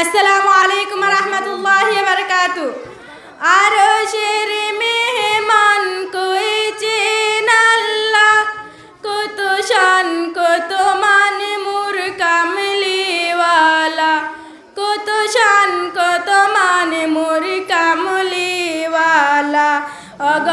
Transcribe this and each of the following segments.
আসসালামু আলাইকুম রহমতুল্লাহ বরকাত আর শের মেহমান কইছেন আল্লাহ কত শান কত মান মুর কামলিওয়ালা কত শান কত মান মুর কামলিওয়ালা অগ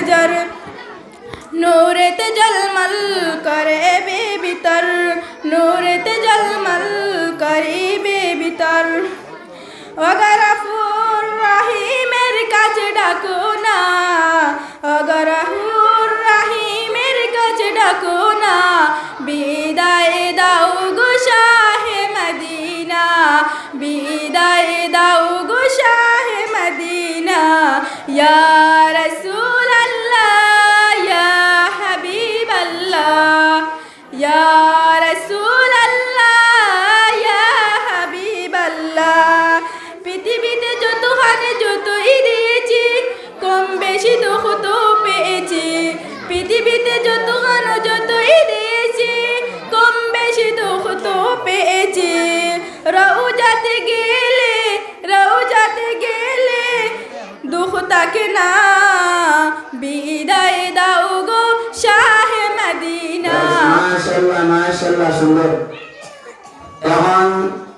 এক নজর নূরত জলমল করে বে বিতর নূরত জলমল করে বে বিতর অগর ফুর রাহিমের কাছে ডাকো না অগর ফুর রাহিমের কাছে ডাকো না বিদায় দাও গো শাহে মদিনা বিদায় দাও গো শাহে মদিনা ইয়া রসুল রসুল আল্লাহ হাবিব আল্লাহ পৃথিবীতে যতখানে যতই দিয়েছি, কম বেশি দুঃখ পেয়েছি। পৃথিবীতে যতখানে যতই দিয়েছি, কম বেশি দুঃখ পেয়েছি। রৌজাতে গেলে রৌজাতে গেলে দুঃখ থাকে না। বিদায় মাশাল্লাহ মাশাল্লাহ সুন্দর। এখন